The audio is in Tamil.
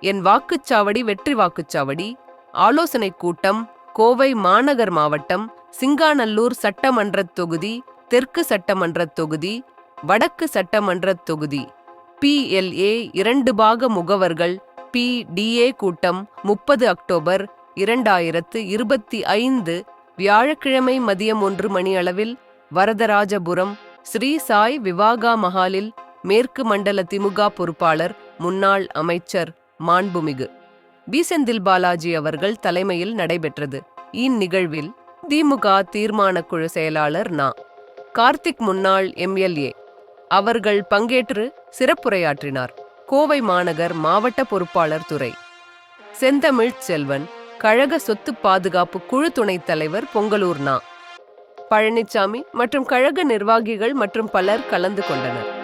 என் வாக்குச்சாவடி வெற்றி வாக்குச்சாவடி ஆலோசனைக் கூட்டம் கோவை மாநகர் மாவட்டம் சிங்காநல்லூர் சட்டமன்றத் தொகுதி தெற்கு சட்டமன்றத் தொகுதி வடக்கு சட்டமன்றத் தொகுதி. பிஎல்ஏ இரண்டு பாக முகவர்கள் பி டிஏ கூட்டம் முப்பது அக்டோபர் இரண்டாயிரத்து இருபத்தி ஐந்து வியாழக்கிழமை மதியம் ஒன்று மணி அளவில் வரதராஜபுரம் ஸ்ரீ சாய் விவாகா மஹாலில் மேற்கு மண்டல திமுக பொறுப்பாளர் முன்னாள் அமைச்சர் மாண்புமிகு. பி செந்தில் பாலாஜி அவர்கள் தலைமையில் நடைபெற்றது. இந்நிகழ்வில் திமுக தீர்மானக்குழு செயலாளர் நா. கார்த்திக் முன்னாள் எம்எல்ஏ அவர்கள் பங்கேற்று சிறப்புரையாற்றினார். கோவை மாநகர் மாவட்ட பொறுப்பாளர் துறை. செந்தமிழ் செல்வன் கழக சொத்து பாதுகாப்பு குழு துணைத் தலைவர் பொங்கலூர் நா. பழனிசாமி மற்றும் கழக நிர்வாகிகள் மற்றும் பலர் கலந்து கொண்டனர்.